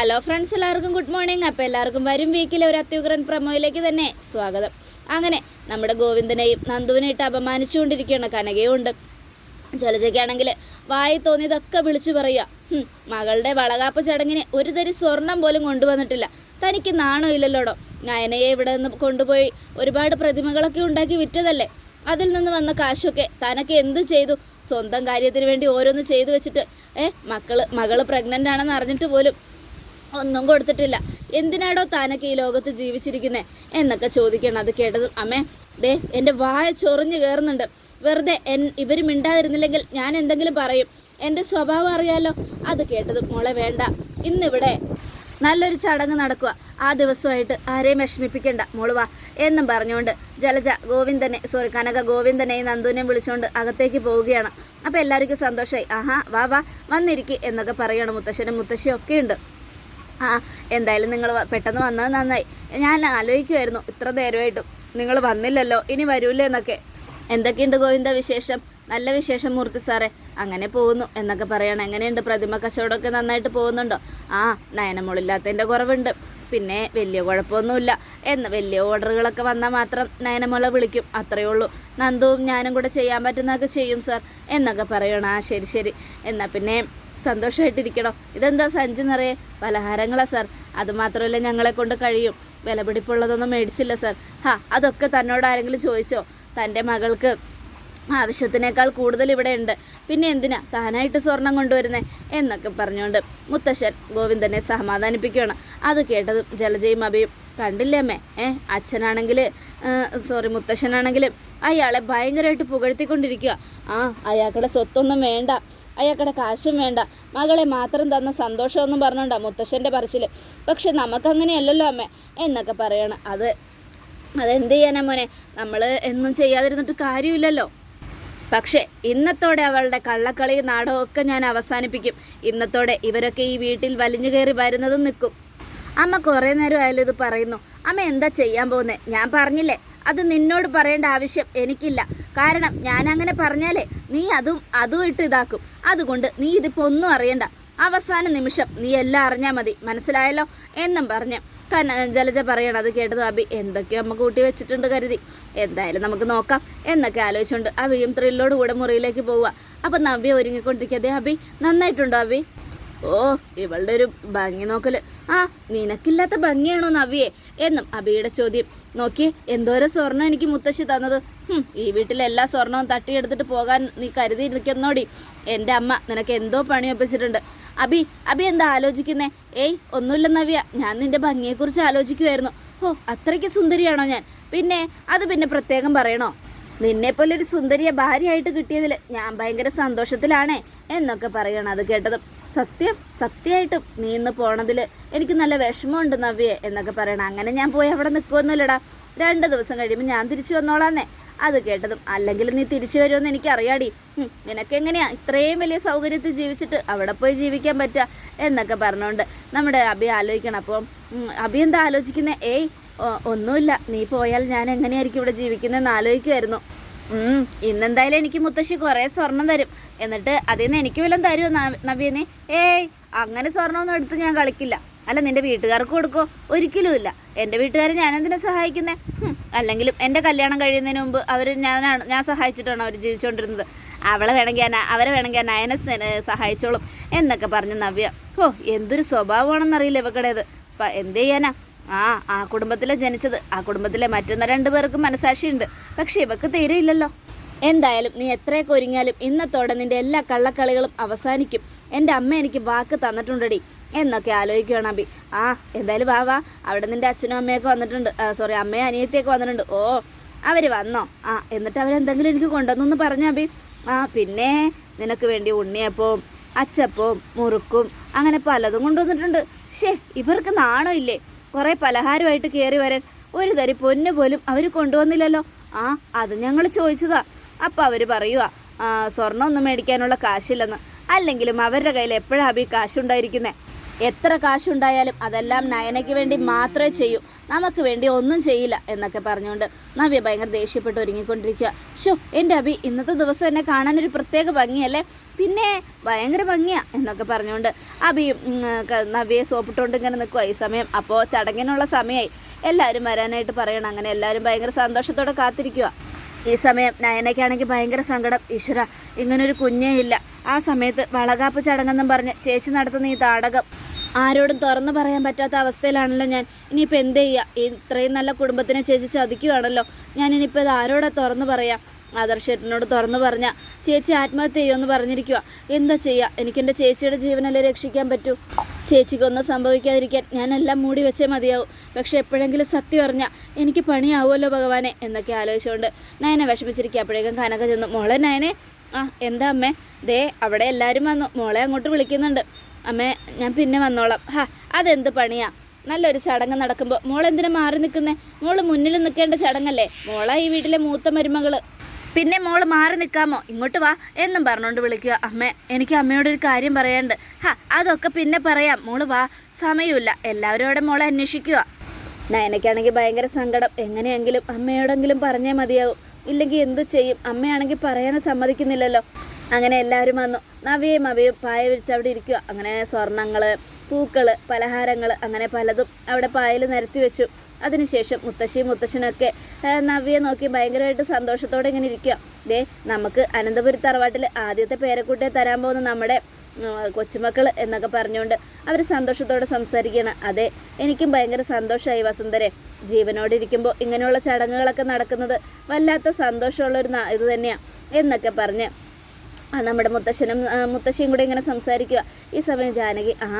Hello friends എല്ലാവർക്കും good morning അപ്പോൾ എല്ലാവർക്കും വരും വീക്കിലെ ഒരു അത്യുഗ്രൻ പ്രമോയിലേക്ക് തന്നെ സ്വാഗതം. അങ്ങനെ നമ്മുടെ ഗോവിന്ദനെയും നന്ദുവിനെ ഇട്ട് അപമാനിച്ചുകൊണ്ടിരിക്കുകയാണ് കനകയും ഉണ്ട് ജലജയ്ക്കാണെങ്കിൽ വായി തോന്നിയതൊക്കെ വിളിച്ചു പറയുക. മകളുടെ വളകാപ്പ് ചടങ്ങിന് ഒരു തരി സ്വർണം പോലും കൊണ്ടുവന്നിട്ടില്ല. തനിക്ക് നാണോ ഇല്ലല്ലോടോ? നയനയെ ഇവിടെ നിന്ന് കൊണ്ടുപോയി ഒരുപാട് പ്രതിമകളൊക്കെ ഉണ്ടാക്കി വിറ്റതല്ലേ? അതിൽ നിന്ന് വന്ന കാശൊക്കെ തനക്ക് എന്ത് ചെയ്തു? സ്വന്തം കാര്യത്തിന് വേണ്ടി ഓരോന്ന് ചെയ്തു വെച്ചിട്ട് ഏ മക്കൾ മകൾ പ്രഗ്നന്റ് ആണെന്ന് അറിഞ്ഞിട്ട് പോലും ഒന്നും കൊടുത്തിട്ടില്ല. എന്തിനാടോ താനൊക്കെ ഈ ലോകത്ത് ജീവിച്ചിരിക്കുന്നത് എന്നൊക്കെ ചോദിക്കണം അത് കേട്ടതും. അമ്മേ ദേ എന്റെ വായ ചൊറിഞ്ഞു കയറുന്നുണ്ട് വെറുതെ എൻ ഇവർ മിണ്ടാതിരുന്നില്ലെങ്കിൽ ഞാൻ എന്തെങ്കിലും പറയും. എന്റെ സ്വഭാവം അറിയാലോ? അത് കേട്ടതും മോളെ വേണ്ട. ഇന്നിവിടെ നല്ലൊരു ചടങ്ങ് നടക്കുക. ആ ദിവസമായിട്ട് ആരെയും വിഷമിപ്പിക്കണ്ട. മോളുവാ എന്നും പറഞ്ഞുകൊണ്ട് ജലജ ഗോവിന്ദനെ സോറി കനക ഗോവിന്ദനെയും നന്ദുവിനെയും വിളിച്ചുകൊണ്ട് അകത്തേക്ക് പോവുകയാണ്. അപ്പോൾ എല്ലാവർക്കും സന്തോഷമായി ആഹാ വാ വാ വന്നിരിക്കുക എന്നൊക്കെ പറയണം മുത്തശ്ശനും മുത്തശ്ശിയും ഉണ്ട് ആ എന്തായാലും നിങ്ങൾ പെട്ടെന്ന് വന്നത് നന്നായി. ഞാൻ ആലോചിക്കുമായിരുന്നു ഇത്ര നേരമായിട്ടും. നിങ്ങൾ വന്നില്ലല്ലോ ഇനി വരൂലേ എന്നൊക്കെ. എന്തൊക്കെയുണ്ട് ഗോവിന്ദ വിശേഷം? നല്ല വിശേഷം മൂർത്തി സാറേ. അങ്ങനെ പോകുന്നു എന്നൊക്കെ പറയണം. എങ്ങനെയുണ്ട്? പ്രതിമ കച്ചവടമൊക്കെ നന്നായിട്ട് പോകുന്നുണ്ടോ? ആ നയനമോളില്ലാത്തതിന്റെ കുറവുണ്ട്. പിന്നെ വലിയ കുഴപ്പമൊന്നുമില്ല. എന്ന് വലിയ ഓർഡറുകളൊക്കെ വന്നാൽ മാത്രം നയനമോളെ വിളിക്കും. അത്രയേ ഉള്ളൂ. നന്ദുവും ഞാനും കൂടെ ചെയ്യാൻ പറ്റുന്നതൊക്കെ ചെയ്യും സാർ. എന്നൊക്കെ പറയണം. ആ ശരി ശരി. എന്നാൽ പിന്നെ സന്തോഷമായിട്ടിരിക്കണോ ഇതെന്താ സഞ്ചി നിറയെ പലഹാരങ്ങളാ സാർ. അതുമാത്രമല്ല ഞങ്ങളെ കൊണ്ട് കഴിയും. വിലപിടിപ്പുള്ളതൊന്നും മേടിച്ചില്ല സാർ. ഹാ അതൊക്കെ തന്നോട് ആരെങ്കിലും ചോദിച്ചോ? തന്റെ മകൾക്ക് ആവശ്യത്തിനേക്കാൾ കൂടുതൽ ഇവിടെ ഉണ്ട്. പിന്നെ എന്തിനാ താനായിട്ട് സ്വർണം കൊണ്ടുവരുന്നേ? എന്നൊക്കെ പറഞ്ഞുകൊണ്ട് മുത്തശ്ശൻ ഗോവിന്ദനെ സമാധാനിപ്പിക്കുകയാണ്. അത് കേട്ടതും ജലജയും അബിയും കണ്ടില്ലേ അമ്മേ? ഏ അച്ഛനാണെങ്കിൽ സോറി മുത്തശ്ശനാണെങ്കിൽ അയാളെ ഭയങ്കരമായിട്ട് പുകഴ്ത്തിക്കൊണ്ടിരിക്കുക. ആ അയാൾക്കുടെ സ്വത്തൊന്നും വേണ്ട. അയാൾക്കുടെ കാശും വേണ്ട. മകളെ മാത്രം തന്ന സന്തോഷമൊന്നും പറഞ്ഞോണ്ടാ മുത്തശ്ശന്റെ പറച്ചിൽ പക്ഷെ നമുക്കങ്ങനെയല്ലല്ലോ അമ്മ എന്നൊക്കെ പറയണം. അത് അതെന്ത് ചെയ്യാനാ മോനെ? നമ്മൾ എന്നും ചെയ്യാതിരുന്നിട്ട് കാര്യമില്ലല്ലോ. പക്ഷേ ഇന്നത്തോടെ അവളുടെ കള്ളക്കളി നാടകമൊക്കെ ഞാൻ അവസാനിപ്പിക്കും. ഇന്നത്തോടെ ഇവരൊക്കെ ഈ വീട്ടിൽ വലിഞ്ഞു കയറി വരുന്നതും നിൽക്കും. അമ്മ കുറേ നേരം ആയാലും ഇത് പറയുന്നു. അമ്മ എന്താ ചെയ്യാൻ പോകുന്നത് ഞാൻ പറഞ്ഞില്ലേ? അത് നിന്നോട് പറയേണ്ട ആവശ്യം എനിക്കില്ല. കാരണം ഞാൻ അങ്ങനെ പറഞ്ഞാലേ നീ അതും അതും ഇട്ട് ഇതാക്കും. അതുകൊണ്ട് നീ ഇതിപ്പോൾ ഒന്നും അറിയണ്ട. അവസാന നിമിഷം നീ എല്ലാം അറിഞ്ഞാൽ മതി. മനസ്സിലായല്ലോ? എന്നും പറഞ്ഞ്. കന ജലജ പറയണത് കേട്ടത് അബി എന്തൊക്കെയോ അമ്മ കൂട്ടി വെച്ചിട്ടുണ്ട് കരുതി. എന്തായാലും നമുക്ക് നോക്കാം. എന്നൊക്കെ ആലോചിച്ചുകൊണ്ട് അബിയും ത്രില്ലോട് കൂടെ മുറിയിലേക്ക് പോവുക. അപ്പം നവ്യ ഒരുങ്ങിക്കൊണ്ടിരിക്കുക അതെ അബി നന്നായിട്ടുണ്ടോ അബി ഓ ഇവളുടെ ഒരു ഭംഗി നോക്കൽ. ആ നിനക്കില്ലാത്ത ഭംഗിയാണോ നവിയെ? എന്നും അബിയുടെ ചോദ്യം. നോക്കി എന്തോരം സ്വർണം എനിക്ക് മുത്തശ്ശി തന്നത്. ഈ വീട്ടിലെ എല്ലാ സ്വർണവും തട്ടിയെടുത്തിട്ട് പോകാൻ നീ കരുതി നിൽക്കുന്നോടി എന്റെ അമ്മ നിനക്ക് എന്തോ പണി ഒപ്പിച്ചിട്ടുണ്ട്. അബി അബി എന്താ ആലോചിക്കുന്നേ? ഏയ് ഒന്നുമില്ല നവ്യ. ഞാൻ നിന്റെ ഭംഗിയെക്കുറിച്ച് ആലോചിക്കുമായിരുന്നു ഓ അത്രയ്ക്ക് സുന്ദരിയാണോ ഞാൻ? പിന്നെ അത് പിന്നെ പ്രത്യേകം പറയണോ? നിന്നെപ്പോലെ ഒരു സുന്ദരിയെ ഭാര്യയായിട്ട് കിട്ടിയതിൽ ഞാൻ ഭയങ്കര സന്തോഷത്തിലാണേ എന്നൊക്കെ പറയണം അത് കേട്ടതും. സത്യം സത്യമായിട്ടും നീ ഇന്ന് പോണതിൽ എനിക്ക് നല്ല വിഷമമുണ്ട് നവ്യെ എന്നൊക്കെ പറയണം. അങ്ങനെ ഞാൻ പോയി അവിടെ നിൽക്കുമൊന്നുമില്ലടാ രണ്ട് ദിവസം കഴിയുമ്പോൾ ഞാൻ തിരിച്ചു വന്നോളാന്നേ. അത് കേട്ടതും അല്ലെങ്കിൽ നീ തിരിച്ചു വരുമെന്ന് എനിക്കറിയാടി. നിനക്കെങ്ങനെയാ ഇത്രയും വലിയ സൗകര്യത്തിൽ ജീവിച്ചിട്ട് അവിടെ പോയി ജീവിക്കാൻ പറ്റുക എന്നൊക്കെ പറഞ്ഞുകൊണ്ട് നമ്മുടെ അഭി ആലോചിക്കണം. അപ്പോൾ അഭി എന്താ ആലോചിക്കുന്നത് ഏയ് ഒന്നുമില്ല. നീ പോയാൽ ഞാൻ എങ്ങനെയായിരിക്കും ഇവിടെ ജീവിക്കുന്നതെന്ന് ആലോചിക്കുമായിരുന്നു ഇന്നെന്തായാലും എനിക്ക് മുത്തശ്ശി കുറേ സ്വർണം തരും. എന്നിട്ട് അതിൽ നിന്ന് എനിക്ക് വല്ലതും തരുമോ നവ്യനെ? ഏയ് അങ്ങനെ സ്വർണമൊന്നും എടുത്ത് ഞാൻ കളിക്കില്ല. അല്ല നിന്റെ വീട്ടുകാർക്ക് കൊടുക്കോ? ഒരിക്കലും ഇല്ല. എന്റെ വീട്ടുകാരെ ഞാൻ എന്തിനെ സഹായിക്കുന്നേ അല്ലെങ്കിലും എന്റെ കല്യാണം കഴിയുന്നതിന് മുമ്പ് അവർ ഞാനാണ് ഞാൻ സഹായിച്ചിട്ടാണ് അവർ ജീവിച്ചുകൊണ്ടിരുന്നത് അവളെ വേണമെങ്കിൽ അവരെ വേണമെങ്കിൽ നയനെ സഹായിച്ചോളും എന്നൊക്കെ പറഞ്ഞ് നവ്യ. ഓ എന്തൊരു സ്വഭാവമാണെന്നറിയില്ല ഇവക്കടേത്. എന്ത് ചെയ്യാനാ? ആ ആ കുടുംബത്തിലെ ജനിച്ചത്. ആ കുടുംബത്തിലെ മറ്റൊന്ന രണ്ടു പേർക്കും മനസാക്ഷിയുണ്ട്. പക്ഷെ ഇവക്ക് തീരെ ഇല്ലല്ലോ എന്തായാലും നീ എത്രയൊക്കെ ഒരുങ്ങിയാലും ഇന്നത്തോടെ നിന്റെ എല്ലാ കള്ളക്കളികളും അവസാനിക്കും. എന്റെ അമ്മ എനിക്ക് വാക്ക് തന്നിട്ടുണ്ടടി. എന്നൊക്കെ ആലോചിക്കുകയാണ് അബി. ആ എന്തായാലും വാ വാ. അവിടെ നിന്റെ അച്ഛനും അമ്മയൊക്കെ വന്നിട്ടുണ്ട്. സോറി അമ്മയും അനിയത്തിയൊക്കെ വന്നിട്ടുണ്ട്. ഓ അവർ വന്നോ? ആ എന്നിട്ട് അവരെന്തെങ്കിലും എനിക്ക് കൊണ്ടുവന്നു പറഞ്ഞു അബി. ആ പിന്നെ നിനക്ക് വേണ്ടി ഉണ്ണിയപ്പവും അച്ചപ്പവും മുറുക്കും അങ്ങനെ പലതും കൊണ്ടുവന്നിട്ടുണ്ട്. ഷേ ഇവർക്ക് നാണോ ഇല്ലേ? കുറേ പലഹാരമായിട്ട് കയറി വരാൻ ഒരു തരി പൊന്ന് പോലും അവർ കൊണ്ടുവന്നില്ലല്ലോ. ആ അത് ഞങ്ങൾ ചോദിച്ചതാ. അപ്പം അവർ പറയുക സ്വർണമൊന്നും മേടിക്കാനുള്ള കാശില്ലെന്ന്. അല്ലെങ്കിലും അവരുടെ കയ്യിൽ എപ്പോഴാണ് അഭി കാശുണ്ടായിരിക്കുന്നത് എത്ര കാശുണ്ടായാലും അതെല്ലാം നയനയ്ക്ക് വേണ്ടി മാത്രമേ ചെയ്യൂ. നമുക്ക് വേണ്ടി ഒന്നും ചെയ്യില്ല എന്നൊക്കെ പറഞ്ഞുകൊണ്ട് നവ്യ ഭയങ്കര ദേഷ്യപ്പെട്ട് ഒരുങ്ങിക്കൊണ്ടിരിക്കുക ഷോ എന്റെ അഭി ഇന്നത്തെ ദിവസം എന്നെ കാണാൻ ഒരു പ്രത്യേക ഭംഗിയല്ലേ? പിന്നെ ഭയങ്കര ഭംഗിയാ എന്നൊക്കെ പറഞ്ഞുകൊണ്ട് അബിയും നവ്യയെ സോപ്പിട്ടുകൊണ്ട് ഇങ്ങനെ നിൽക്കുക ഈ സമയം. അപ്പോൾ ചടങ്ങിനുള്ള സമയമായി എല്ലാവരും വരാനായിട്ട് പറയണം. അങ്ങനെ എല്ലാവരും ഭയങ്കര സന്തോഷത്തോടെ കാത്തിരിക്കുക ഈ സമയം നയനയ്ക്കാണെങ്കിൽ ഭയങ്കര സങ്കടം. ഈശ്വര ഇങ്ങനൊരു കുഞ്ഞേ ഇല്ല. ആ സമയത്ത് വളകാപ്പ് ചടങ്ങെന്നും പറഞ്ഞ് ചേച്ചി നടത്തുന്ന ഈ താടകം ആരോടും തുറന്നു പറയാൻ പറ്റാത്ത അവസ്ഥയിലാണല്ലോ ഞാൻ. ഇനിയിപ്പോൾ എന്ത് ചെയ്യുക ഇത്രയും നല്ല കുടുംബത്തിനെ ചേച്ചി ചതിക്കുകയാണല്ലോ ഞാൻ ഇനിയിപ്പോൾ ഇത് ആരോടാ തുറന്നു പറയാം? ആദർശേട്ടനോട് തുറന്നു പറഞ്ഞ ചേച്ചി ആത്മഹത്യ ചെയ്യുമെന്ന് പറഞ്ഞിരിക്കുക എന്താ ചെയ്യുക എനിക്കെന്റെ ചേച്ചിയുടെ ജീവനല്ലേ രക്ഷിക്കാൻ പറ്റൂ? ചേച്ചിക്കൊന്നും സംഭവിക്കാതിരിക്കാൻ ഞാനെല്ലാം മൂടി വെച്ചേ മതിയാവും. പക്ഷെ എപ്പോഴെങ്കിലും സത്യം അറിഞ്ഞാൽ എനിക്ക് പണിയാവുമല്ലോ ഭഗവാനെ എന്നൊക്കെ ആലോചിച്ചുകൊണ്ട് നയനെ വിഷമിച്ചിരിക്കുക അപ്പോഴേക്കും കനക ചെന്നു മോളെ നയനെ ആ എന്താ അമ്മേ? ദേ അവിടെ എല്ലാവരും വന്നു. മോളെ അങ്ങോട്ട് വിളിക്കുന്നുണ്ട്. അമ്മേ ഞാൻ പിന്നെ വന്നോളാം. ഹാ അതെന്ത് പണിയാ? നല്ലൊരു ചടങ്ങ് നടക്കുമ്പോൾ മോൾ എന്തിനാ മാറി നിൽക്കുന്നേ മോൾ മുന്നിൽ നിൽക്കേണ്ട ചടങ്ങല്ലേ? മോളാ ഈ വീട്ടിലെ മൂത്ത മരുമകൾ. പിന്നെ മോൾ മാറി നിൽക്കാമോ ഇങ്ങോട്ട് വാ. എന്നും പറഞ്ഞുകൊണ്ട് വിളിക്കുക. അമ്മ എനിക്ക് അമ്മയോട് ഒരു കാര്യം പറയാണ്ട് ഹാ അതൊക്കെ പിന്നെ പറയാം. മോൾ വാ. സമയമില്ല. എല്ലാവരും അവിടെ മോളെ അന്വേഷിക്കുക. നയനയ്ക്കാണെങ്കിൽ ഭയങ്കര സങ്കടം. എങ്ങനെയെങ്കിലും അമ്മയോടെങ്കിലും പറഞ്ഞേ മതിയാവും. ഇല്ലെങ്കിൽ എന്ത് ചെയ്യും? അമ്മയാണെങ്കിൽ പറയാനും സമ്മതിക്കുന്നില്ലല്ലോ. അങ്ങനെ എല്ലാവരും വന്നു. നവിയും അവയും പായ വിരിച്ച് അവിടെ ഇരിക്കുക. അങ്ങനെ സ്വർണങ്ങൾ പൂക്കൾ പലഹാരങ്ങൾ അങ്ങനെ പലതും അവിടെ പായൽ നിരത്തി വെച്ചു. അതിനുശേഷം മുത്തശ്ശിയും മുത്തശ്ശനൊക്കെ നവ്യെ നോക്കി ഭയങ്കരമായിട്ട് സന്തോഷത്തോടെ ഇങ്ങനെ ഇരിക്കുക ദേ നമുക്ക് അനന്തപുരി തറവാട്ടിൽ ആദ്യത്തെ പേരക്കുട്ടിയെ തരാൻ പോകുന്ന നമ്മുടെ കൊച്ചുമക്കൾ എന്നൊക്കെ പറഞ്ഞുകൊണ്ട് അവർ സന്തോഷത്തോടെ സംസാരിക്കുകയാണ്. അതെ എനിക്കും ഭയങ്കര സന്തോഷമായി വസുന്ധരെ. ജീവനോടെ ഇരിക്കുമ്പോൾ ഇങ്ങനെയുള്ള ചടങ്ങുകളൊക്കെ നടക്കുന്നത് വല്ലാത്ത സന്തോഷമുള്ളൊരു ഇത് തന്നെയാണ് എന്നൊക്കെ പറഞ്ഞ് നമ്മുടെ മുത്തശ്ശനും മുത്തശ്ശിയും കൂടെ ഇങ്ങനെ സംസാരിക്കുക. ഈ സമയം ജാനകി ആ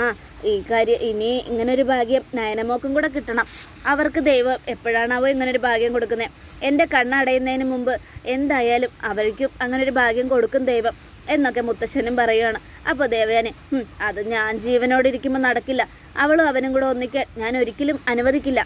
ഈ കാര്യം ഇനി ഇങ്ങനൊരു ഭാഗ്യം നയനമോക്കും കൂടെ കിട്ടണം. അവർക്ക് ദൈവം എപ്പോഴാണാവോ ഇങ്ങനൊരു ഭാഗ്യം കൊടുക്കുന്നത് എന്റെ കണ്ണടയുന്നതിന് മുമ്പ് എന്തായാലും അവർക്കും അങ്ങനൊരു ഭാഗ്യം കൊടുക്കും ദൈവം എന്നൊക്കെ മുത്തശ്ശനും പറയുകയാണ് അപ്പോൾ ദേവയാനെ അത് ഞാൻ ജീവനോടെ ഇരിക്കുമ്പോൾ നടക്കില്ല. അവളും അവനും കൂടെ ഒന്നിക്കാൻ ഞാൻ ഒരിക്കലും അനുവദിക്കില്ല.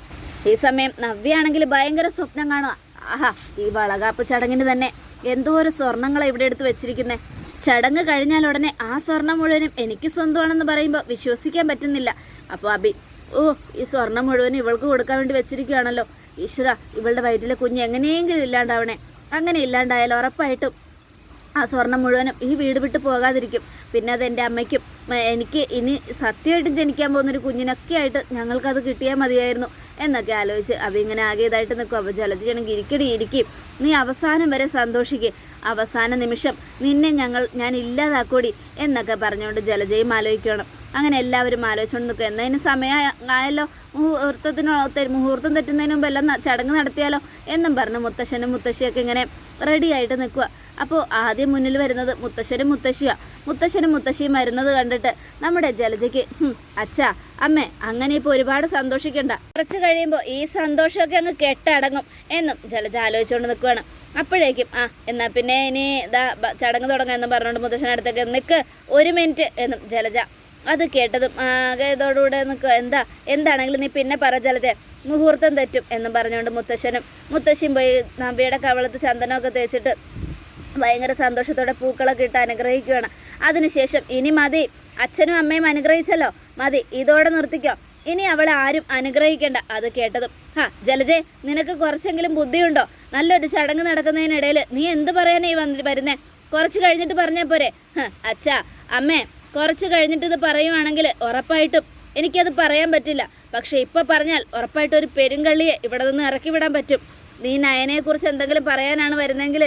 ഈ സമയം നവ്യാണെങ്കിൽ ഭയങ്കര സ്വപ്നം കാണുക. ആഹാ ഈ വളകാപ്പ് ചടങ്ങിന് തന്നെ എന്തോ ഒരു സ്വർണങ്ങളാണ് ഇവിടെ എടുത്ത് വെച്ചിരിക്കുന്നത് ചടങ്ങ് കഴിഞ്ഞാൽ ഉടനെ ആ സ്വർണം മുഴുവനും എനിക്ക് സ്വന്തമാണെന്ന് പറയുമ്പോൾ വിശ്വസിക്കാൻ പറ്റുന്നില്ല. അപ്പോൾ അബി ഓ ഈ സ്വർണം മുഴുവനും ഇവൾക്ക് കൊടുക്കാൻ വേണ്ടി വെച്ചിരിക്കുകയാണല്ലോ. ഈശ്വര ഇവളുടെ വയറ്റിലെ കുഞ്ഞ് എങ്ങനെയെങ്കിലും ഇല്ലാണ്ടാവണേ. അങ്ങനെ ഇല്ലാണ്ടായാൽ ഉറപ്പായിട്ടും ആ സ്വർണം മുഴുവനും ഈ വീട് വിട്ട് പോകാതിരിക്കും. പിന്നെ അത് എന്റെ അമ്മയ്ക്കും എനിക്ക് ഇനി സത്യമായിട്ടും ജനിക്കാൻ പോകുന്നൊരു കുഞ്ഞിനൊക്കെ ആയിട്ട് ഞങ്ങൾക്കത് കിട്ടിയാൽ മതിയായിരുന്നു. എന്നൊക്കെ ആലോചിച്ച് അവ ഇങ്ങനെ ആകെ ഇതായിട്ട് നിൽക്കും. അപ്പോൾ ജലജയാണെങ്കിൽ ഇരിക്കടി ഇരിക്കും. നീ അവസാനം വരെ സന്തോഷിക്കുക അവസാന നിമിഷം നിന്നെ ഞങ്ങൾ ഞാൻ ഇല്ലാതാക്കൂടി എന്നൊക്കെ പറഞ്ഞുകൊണ്ട് ജലജയും ആലോചിക്കണം അങ്ങനെ എല്ലാവരും ആലോചിച്ചുകൊണ്ട് നിൽക്കും എന്നതിന് സമയം ആയല്ലോ മുഹൂർത്തത്തിനോ മുഹൂർത്തം തെറ്റുന്നതിന് മുമ്പ് എല്ലാം ചടങ്ങ് നടത്തിയാലോ എന്നും പറഞ്ഞ് മുത്തശ്ശനും മുത്തശ്ശിയൊക്കെ ഇങ്ങനെ റെഡിയായിട്ട് നിൽക്കുക. അപ്പോൾ ആദ്യം മുന്നിൽ വരുന്നത് മുത്തശ്ശനും മുത്തശ്ശിയാണ് മുത്തശ്ശനും മുത്തശ്ശിയും വരുന്നത് കണ്ടിട്ട് നമ്മുടെ ജലജയ്ക്ക് "ഹും, അച്ഛാ അമ്മേ അങ്ങനെ ഇപ്പോൾ ഒരുപാട് സന്തോഷിക്കണ്ട. കുറച്ച് കഴിയുമ്പോൾ ഈ സന്തോഷമൊക്കെ അങ്ങ് കെട്ടടങ്ങും എന്നും ജലജ ആലോചിച്ചുകൊണ്ട് നിൽക്കുകയാണ് അപ്പോഴേക്കും ആ എന്നാൽ പിന്നെ ഇനി ഇതാ ചടങ്ങ് തുടങ്ങാം എന്ന് പറഞ്ഞുകൊണ്ട് മുത്തശ്ശനടുത്തേക്ക് നിൽക്ക് ഒരു മിനിറ്റ് എന്നും ജലജ അത് കേട്ടതും ആകെ ഇതോടുകൂടെ നിൽക്കുക എന്താ എന്താണെങ്കിലും നീ പിന്നെ പറ ജലജ മുഹൂർത്തം തെറ്റും എന്നും പറഞ്ഞുകൊണ്ട് മുത്തശ്ശനും മുത്തശ്ശിയും പോയി നമ്പിയുടെ കവളത്ത് ചന്ദനമൊക്കെ തേച്ചിട്ട് ഭയങ്കര സന്തോഷത്തോടെ പൂക്കളൊക്കെ ഇട്ട് അനുഗ്രഹിക്കുകയാണ് അതിനുശേഷം ഇനി മതി അച്ഛനും അമ്മയും അനുഗ്രഹിച്ചല്ലോ. മതി ഇതോടെ നിർത്തിക്കോ. ഇനി അവളെ ആരും അനുഗ്രഹിക്കേണ്ട അത് കേട്ടതും. ഹാ ജലജെ നിനക്ക് കുറച്ചെങ്കിലും ബുദ്ധിയുണ്ടോ? നല്ലൊരു ചടങ്ങ് നടക്കുന്നതിനിടയിൽ നീ എന്ത് പറയാനാ ഈ വന്നി വരുന്നേ? കുറച്ച് കഴിഞ്ഞിട്ട് പറഞ്ഞാൽ പോരെ. അച്ഛാ അമ്മേ കുറച്ച് കഴിഞ്ഞിട്ട് ഇത് പറയുവാണെങ്കിൽ ഉറപ്പായിട്ടും എനിക്കത് പറയാൻ പറ്റില്ല. പക്ഷേ ഇപ്പോൾ പറഞ്ഞാൽ ഉറപ്പായിട്ടും ഒരു പെരുങ്കള്ളിയെ ഇവിടെ നിന്ന് ഇറക്കി വിടാൻ പറ്റും. നീ നയനെക്കുറിച്ച് എന്തെങ്കിലും പറയാനാണ് വരുന്നതെങ്കിൽ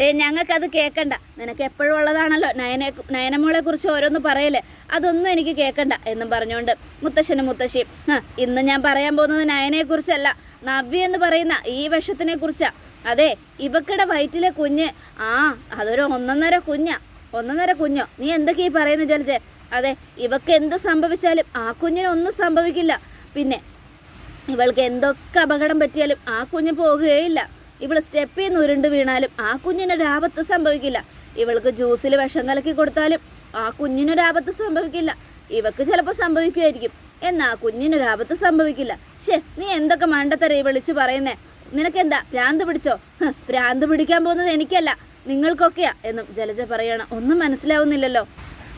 ഏ ഞങ്ങൾക്കത് കേൾക്കണ്ട നിനക്ക് എപ്പോഴും ഉള്ളതാണല്ലോ നയനെ നയനമോളെ കുറിച്ച് ഓരോന്ന് പറയല്ലേ അതൊന്നും എനിക്ക് കേൾക്കണ്ട എന്നും പറഞ്ഞുകൊണ്ട് മുത്തശ്ശനും മുത്തശ്ശിയും "ഹ, ഇന്ന് ഞാൻ പറയാൻ പോകുന്നത് നയനെക്കുറിച്ചല്ല നവ്യ എന്ന് പറയുന്ന ഈ വിഷത്തിനെ കുറിച്ചാ അതെ ഇവക്കടെ വയറ്റിലെ കുഞ്ഞ് ആ അതൊരു ഒന്നൊന്നര കുഞ്ഞാ ഒന്നൊന്നര കുഞ്ഞോ. നീ എന്തൊക്കെ ഈ പറയുന്നത് ചലച്ചേ അതെ ഇവക്ക് എന്ത് സംഭവിച്ചാലും ആ കുഞ്ഞിനൊന്നും സംഭവിക്കില്ല. പിന്നെ ഇവൾക്ക് എന്തൊക്കെ അപകടം പറ്റിയാലും ആ കുഞ്ഞ് പോകുകയില്ല. ഇവൾ സ്റ്റെപ്പ് നിന്ന് ഉരുണ്ട് വീണാലും ആ കുഞ്ഞിനൊരാപത്ത് സംഭവിക്കില്ല. ഇവൾക്ക് ജ്യൂസിൽ വിഷം കലക്കി കൊടുത്താലും ആ കുഞ്ഞിനൊരാപത്ത് സംഭവിക്കില്ല. ഇവക്ക് ചിലപ്പോൾ സംഭവിക്കുമായിരിക്കും. എന്നാ കുഞ്ഞിനൊരാപത്ത് സംഭവിക്കില്ല. ശേ നീ എന്തൊക്കെ മണ്ടത്തര ഈ വിളിച്ചു പറയുന്നേ? നിനക്കെന്താ ഭ്രാന്ത് പിടിച്ചോ? ഭ്രാന്ത് പിടിക്കാൻ പോകുന്നത് എനിക്കല്ല നിങ്ങൾക്കൊക്കെയാ എന്നും ജലജ പറയണം. ഒന്നും മനസ്സിലാവുന്നില്ലല്ലോ.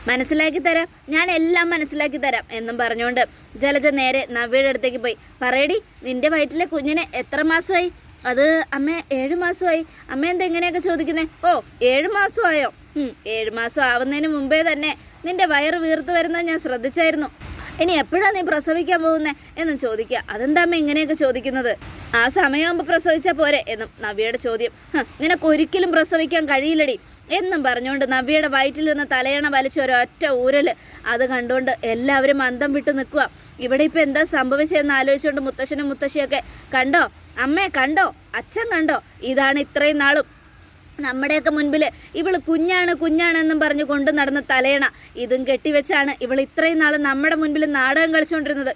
മനസ്സിലാക്കി തരാം. ഞാൻ എല്ലാം മനസ്സിലാക്കി തരാം എന്നും പറഞ്ഞുകൊണ്ട് ജലജ നേരെ നവ്യയുടെ അടുത്തേക്ക് പോയി. പറയടി നിന്റെ വയറ്റിലെ കുഞ്ഞിന് എത്ര മാസമായി? അത് അമ്മ ഏഴ് മാസമായി. അമ്മ എന്തെങ്ങനെയൊക്കെ ചോദിക്കുന്നേ? ഓ ഏഴ് മാസമായോ? ഏഴ് മാസം ആവുന്നതിന് മുമ്പേ തന്നെ നിന്റെ വയറ് വീർത്ത് വരുന്നത് ഞാൻ ശ്രദ്ധിച്ചായിരുന്നു. ഇനി എപ്പോഴാണ് നീ പ്രസവിക്കാൻ പോകുന്നേ എന്നും ചോദിക്കുക. അതെന്താമ്മ ഇങ്ങനെയൊക്കെ ചോദിക്കുന്നത്? ആ സമയമാകുമ്പോൾ പ്രസവിച്ചാൽ പോരെ എന്നും നവ്യയുടെ ചോദ്യം. നിനക്കൊരിക്കലും പ്രസവിക്കാൻ കഴിയില്ലടി എന്നും പറഞ്ഞുകൊണ്ട് നവ്യയുടെ വയറ്റിൽ നിന്ന് തലയണ വലിച്ച ഒരൊറ്റ ഊരൽ അത് കണ്ടുകൊണ്ട് എല്ലാവരും അന്തം വിട്ട് നിൽക്കുക. ഇവിടെ ഇപ്പം എന്താ സംഭവിച്ചതെന്ന് ആലോചിച്ചുകൊണ്ട് മുത്തശ്ശനും മുത്തശ്ശിയൊക്കെ കണ്ടോ? അമ്മേ കണ്ടോ? അച്ഛൻ കണ്ടോ? ഇതാണ് ഇത്രയും നാളും. നമ്മുടെയൊക്കെ മുൻപിൽ ഇവൾ കുഞ്ഞാണ് കുഞ്ഞാണെന്നും പറഞ്ഞ് കൊണ്ട് നടന്ന തലയണ. ഇതും കെട്ടിവെച്ചാണ് ഇവൾ ഇത്രയും നാൾ നമ്മുടെ മുൻപിൽ നാടകം കളിച്ചുകൊണ്ടിരുന്നത്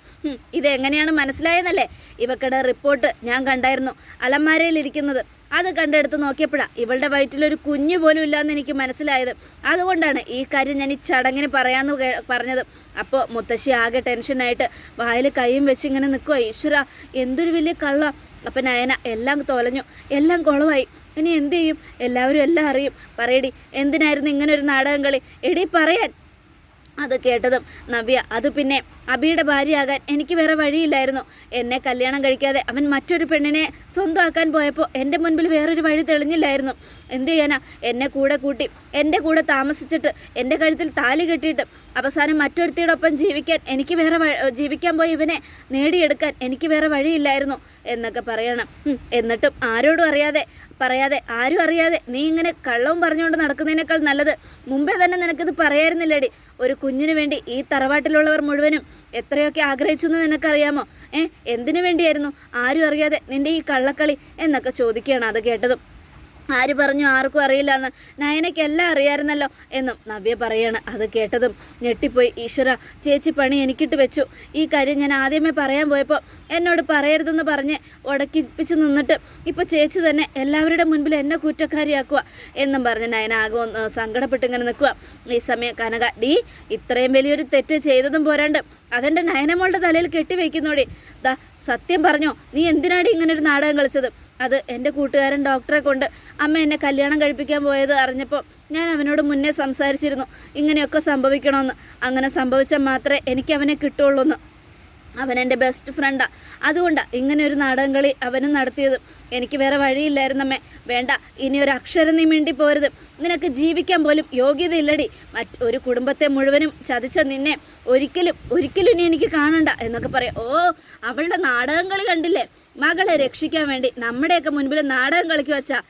ഇത് എങ്ങനെയാണ് മനസ്സിലായെന്നല്ലേ? ഇവക്കടെ റിപ്പോർട്ട് ഞാൻ കണ്ടായിരുന്നു. അലമാരയിലിരിക്കുന്നത് അത് കണ്ടെടുത്ത് നോക്കിയപ്പോഴാണ് ഇവളുടെ വയറ്റിലൊരു കുഞ്ഞു പോലും ഇല്ലയെന്ന് എനിക്ക് മനസ്സിലായത്. അതുകൊണ്ടാണ് ഈ കാര്യം ഞാൻ ഈ ചടങ്ങിന് പറയാമെന്ന് പറഞ്ഞത്. അപ്പോൾ മുത്തശ്ശി ആകെ ടെൻഷനായിട്ട് വായിൽ കൈയും വെച്ച് ഇങ്ങനെ നിൽക്കുക ഈശ്വര എന്തൊരു വലിയ കള്ള. അപ്പം നയന എല്ലാം തൊലഞ്ഞു. എല്ലാം കുളമായി ഇനി എന്തു ചെയ്യും? എല്ലാവരും എല്ലാം അറിയും. പറയടി എന്തിനായിരുന്നു ഇങ്ങനെ ഒരു നാടകം കളി? എടി പറയാൻ. അത് കേട്ടതും നവ്യ അത് പിന്നെ അബിയുടെ ഭാര്യയാകാൻ എനിക്ക് വേറെ വഴിയില്ലായിരുന്നു. എന്നെ കല്യാണം കഴിക്കാതെ അവൻ മറ്റൊരു പെണ്ണിനെ സ്വന്തമാക്കാൻ പോയപ്പോൾ എന്റെ മുൻപിൽ വേറൊരു വഴി തെളിഞ്ഞില്ലായിരുന്നു. എന്ത് ചെയ്യാനാ? എന്നെ കൂടെ കൂട്ടി എന്റെ കൂടെ താമസിച്ചിട്ട് എന്റെ കഴുത്തിൽ താലി കെട്ടിയിട്ട് അവസാനം മറ്റൊരുത്തിയോടൊപ്പം ജീവിക്കാൻ എനിക്ക് വേറെ ജീവിക്കാൻ പോയി ഇവനെ നേടിയെടുക്കാൻ എനിക്ക് വേറെ വഴിയില്ലായിരുന്നു എന്നൊക്കെ പറയണം. എന്നിട്ടും ആരോടും അറിയാതെ പറയാതെ ആരും അറിയാതെ. നീ ഇങ്ങനെ കള്ളവും പറഞ്ഞുകൊണ്ട് നടക്കുന്നതിനേക്കാൾ നല്ലത്. മുമ്പേ തന്നെ നിനക്കിത് പറയായിരുന്നില്ലേടി. ഒരു കുഞ്ഞിനു വേണ്ടി ഈ തറവാട്ടിലുള്ളവർ മുഴുവനും എത്രയൊക്കെ ആഗ്രഹിച്ചു എന്ന് നിനക്കറിയാമോ? ഏ എന്തിനു വേണ്ടിയായിരുന്നു? ആരും അറിയാതെ നിന്റെ ഈ കള്ളക്കളി എന്നൊക്കെ ചോദിക്കുകയാണ് അത് കേട്ടതും. ആര് പറഞ്ഞു ആർക്കും അറിയില്ല എന്ന് നയനയ്ക്ക് എല്ലാം അറിയാമായിരുന്നല്ലോ എന്നും നവ്യ പറയാണ്. അത് കേട്ടതും ഞെട്ടിപ്പോയി. ഈശ്വര ചേച്ചി പണി എനിക്കിട്ട് വെച്ചു. ഈ കാര്യം ഞാൻ ആദ്യമേ പറയാൻ പോയപ്പോൾ എന്നോട് പറയരുതെന്ന് പറഞ്ഞ് ഉടക്കിപ്പിച്ച് നിന്നിട്ട് ഇപ്പോൾ ചേച്ചി തന്നെ എല്ലാവരുടെ മുൻപിൽ എന്നെ കുറ്റക്കാരിയാക്കുക എന്നും പറഞ്ഞ് നയന ആകെ സങ്കടപ്പെട്ട് ഇങ്ങനെ നിൽക്കുക ഈ സമയം കനക ഡീ ഇത്രയും വലിയൊരു തെറ്റ് ചെയ്തതും പോരാണ്ട് അതെന്റെ നയനമോളുടെ തലയിൽ കെട്ടിവെക്കുന്നോടി. ദാ സത്യം പറഞ്ഞോ നീ എന്തിനാടി ഇങ്ങനെ ഒരു നാടകം കളിച്ചത്? അത് എന്റെ കൂട്ടുകാരൻ ഡോക്ടറെ കൊണ്ട് അമ്മ എന്നെ കല്യാണം കഴിപ്പിക്കാൻ പോയത് അറിഞ്ഞപ്പോൾ ഞാൻ അവനോട് മുന്നേ സംസാരിച്ചിരുന്നു. ഇങ്ങനെയൊക്കെ സംഭവിക്കണമെന്ന്. അങ്ങനെ സംഭവിച്ചാൽ മാത്രമേ എനിക്ക് അവനെ കിട്ടുള്ളൂ എന്ന് അവൻ എന്റെ ബെസ്റ്റ് ഫ്രണ്ടാണ് അതുകൊണ്ടാണ് ഇങ്ങനെ ഒരു നാടകം കളി അവനും നടത്തിയത്. എനിക്ക് വേറെ വഴിയില്ലായിരുന്നമ്മേ വേണ്ട ഇനി ഒരു അക്ഷരം നീ മിണ്ടി പോരുത്. നിനക്ക് ജീവിക്കാൻ പോലും യോഗ്യതയില്ലടി. മറ്റ് ഒരു കുടുംബത്തെ മുഴുവനും ചതിച്ച നിന്നെ ഒരിക്കലും ഒരിക്കലും ഇനി എനിക്ക് കാണണ്ട എന്നൊക്കെ പറയാം. ഓ അവളുടെ നാടകം കളി കണ്ടില്ലേ? മകളെ രക്ഷിക്കാൻ വേണ്ടി നമ്മുടെയൊക്കെ മുൻപിൽ നാടകം കളിക്കു വച്ചാ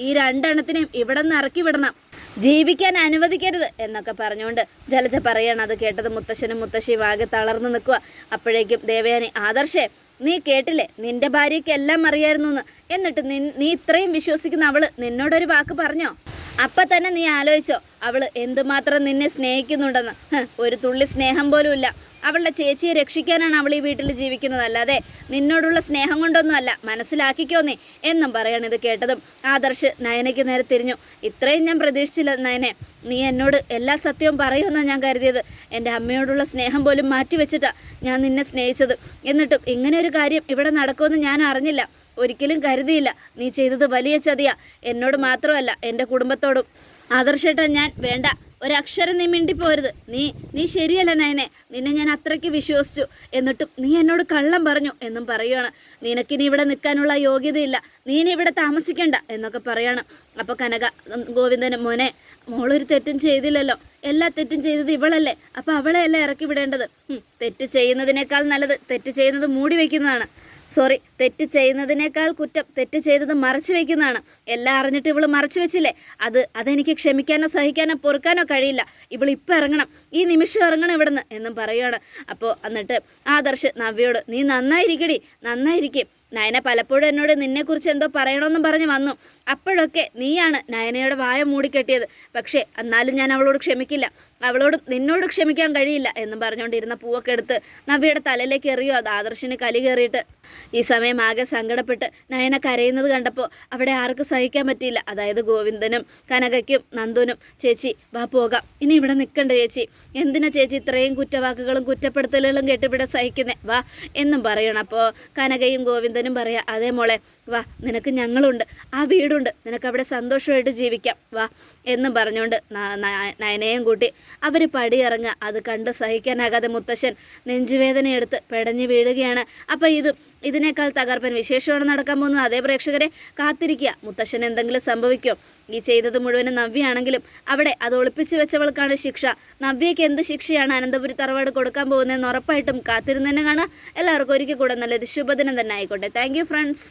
ഈ രണ്ടെണ്ണത്തിനെയും ഇവിടെ നിന്ന് ഇറക്കി വിടണം. ജീവിക്കാൻ അനുവദിക്കരുത് എന്നൊക്കെ പറഞ്ഞുകൊണ്ട് ജലജ പറയാണ് അത് കേട്ടത് മുത്തശ്ശനും മുത്തശ്ശിയും ആകെ തളർന്നു നിൽക്കുക. അപ്പോഴേക്കും ദേവയാനി ആദർശേ നീ കേട്ടില്ലേ? നിന്റെ ഭാര്യയ്ക്ക് എല്ലാം അറിയായിരുന്നു എന്ന് എന്നിട്ട് നി ഇത്രയും വിശ്വസിക്കുന്ന അവൾ നിന്നോടൊരു വാക്ക് പറഞ്ഞോ? അപ്പൊ തന്നെ നീ ആലോചിച്ചോ അവൾ എന്തുമാത്രം നിന്നെ സ്നേഹിക്കുന്നുണ്ടെന്ന്. ഒരു തുള്ളി സ്നേഹം പോലും ഇല്ല അവളുടെ ചേച്ചിയെ രക്ഷിക്കാനാണ് അവൾ ഈ വീട്ടിൽ ജീവിക്കുന്നത്. അല്ലാതെ നിന്നോടുള്ള സ്നേഹം കൊണ്ടൊന്നുമല്ല. മനസ്സിലാക്കിക്കോ നീ എന്നും പറയാണ് ഇത് കേട്ടതും. ആദർശ് നയനയ്ക്ക് നേരെ തിരിഞ്ഞു. ഇത്രയും ഞാൻ പ്രതീക്ഷിച്ചില്ല നയനെ. നീ എന്നോട് എല്ലാ സത്യവും പറയുമെന്നാണ് ഞാൻ കരുതിയത്. എന്റെ അമ്മയോടുള്ള സ്നേഹം പോലും മാറ്റിവെച്ചിട്ടാ ഞാൻ നിന്നെ സ്നേഹിച്ചത്. എന്നിട്ടും ഇങ്ങനെ ഒരു കാര്യം ഇവിടെ നടക്കുമെന്ന് ഞാൻ അറിഞ്ഞില്ല. ഒരിക്കലും കരുതിയില്ല. നീ ചെയ്തത് വലിയ ചതിയാ. എന്നോട് മാത്രമല്ല എന്റെ കുടുംബത്തോടും. ആദർശേട്ടാ ഞാൻ വേണ്ട. ഒരക്ഷരം നീ മിണ്ടി മിണ്ടിപ്പോരുത്. നീ നീ ശരിയല്ല നയനെ. നിന്നെ ഞാൻ അത്രയ്ക്ക് വിശ്വസിച്ചു. എന്നിട്ടും നീ എന്നോട് കള്ളം പറഞ്ഞു എന്നും പറയുകയാണ് നിനക്കിനി ഇവിടെ നിൽക്കാനുള്ള യോഗ്യതയില്ല. നീ ഇനി ഇവിടെ താമസിക്കണ്ട എന്നൊക്കെ പറയാണ്. അപ്പോൾ കനക ഗോവിന്ദന് മോനെ മോളൊരു തെറ്റും ചെയ്തില്ലല്ലോ. എല്ലാ തെറ്റും ചെയ്തത് ഇവളല്ലേ. അപ്പോൾ അവളെയല്ലേ ഇറക്കി വിടേണ്ടത്? തെറ്റ് ചെയ്യുന്നതിനേക്കാൾ നല്ലത് തെറ്റ് ചെയ്യുന്നത് മൂടി വയ്ക്കുന്നതാണ് സോറി തെറ്റ് ചെയ്യുന്നതിനേക്കാൾ കുറ്റം തെറ്റ് ചെയ്തത് മറച്ചു വെക്കുന്നതാണ്. എല്ലാം അറിഞ്ഞിട്ട് ഇവൾ മറച്ചു വെച്ചില്ലേ? അത് അതെനിക്ക് ക്ഷമിക്കാനോ സഹിക്കാനോ പൊറുക്കാനോ കഴിയില്ല. ഇവൾ ഇപ്പം ഇറങ്ങണം. ഈ നിമിഷം ഇറങ്ങണം ഇവിടുന്ന് എന്നും പറയുകയാണ് അപ്പോൾ എന്നിട്ട് ആദർശ് നവ്യോട് നീ നന്നായിരിക്കടി നന്നായിരിക്കും. നയന പലപ്പോഴും എന്നോട് നിന്നെക്കുറിച്ച് എന്തോ പറയണമെന്നും പറഞ്ഞ് വന്നു. അപ്പോഴൊക്കെ നീയാണ് നയനയുടെ വായ മൂടിക്കെട്ടിയത്. പക്ഷേ എന്നാലും ഞാൻ അവളോട് ക്ഷമിക്കില്ല. അവളോട് നിന്നോട് ക്ഷമിക്കാൻ കഴിയില്ല എന്നും പറഞ്ഞുകൊണ്ടിരുന്ന പൂവൊക്കെ എടുത്ത് നവ്യയുടെ തലയിലേക്ക് എറിയോ അത് ആദർശിന് കലി കയറിയിട്ട്. ഈ സമയം ആകെ സങ്കടപ്പെട്ട് നയന കരയുന്നത് കണ്ടപ്പോൾ അവിടെ ആർക്ക് സഹിക്കാൻ പറ്റിയില്ല. അതായത് ഗോവിന്ദനും കനകയ്ക്കും നന്ദുനും. ചേച്ചി വാ പോകാം. ഇനി ഇവിടെ നിൽക്കണ്ട ചേച്ചി. എന്തിനാ ചേച്ചി ഇത്രയും കുറ്റവാക്കുകളും കുറ്റപ്പെടുത്തലുകളും കേട്ടിവിടെ സഹിക്കുന്നേ? വാ എന്നും പറയണം. അപ്പോൾ കനകയും ഗോവിന്ദനും പറയാ അതേ മോളെ വാ നിനക്ക് ഞങ്ങളുണ്ട്. ആ വീടുണ്ട്. നിനക്ക് അവിടെ സന്തോഷമായിട്ട് ജീവിക്കാം. വാ എന്ന് പറഞ്ഞുകൊണ്ട് നയനയും കൂട്ടി അവർ പടിയിറങ്ങുക. അത് കണ്ട് സഹിക്കാനാകാതെ മുത്തശ്ശൻ നെഞ്ചുവേദനയെടുത്ത് പെടഞ്ഞു വീഴുകയാണ്. അപ്പോൾ ഇത് ഇതിനേക്കാൾ തകർപ്പൻ വിശേഷമാണ് നടക്കാൻ പോകുന്നത്. അതേ പ്രേക്ഷകരെ കാത്തിരിക്കുക. മുത്തശ്ശൻ എന്തെങ്കിലും സംഭവിക്കുമോ ഈ ചെയ്തത് മുഴുവനും നവ്യയാണെങ്കിലും അവിടെ അത് ഒളിപ്പിച്ചു വെച്ചവൾക്കാണ് ശിക്ഷ. നവ്യയ്ക്ക് എന്ത് ശിക്ഷയാണ് അനന്തപുരി തറവാട് കൊടുക്കാൻ പോകുന്നതെന്ന് ഉറപ്പായിട്ടും കാത്തിരുന്ന് തന്നെ കാണാം എല്ലാവർക്കും ഒരിക്കൽ കൂടെ നല്ലൊരു ശുഭദിനം തന്നെ ആയിക്കോട്ടെ. Thank friends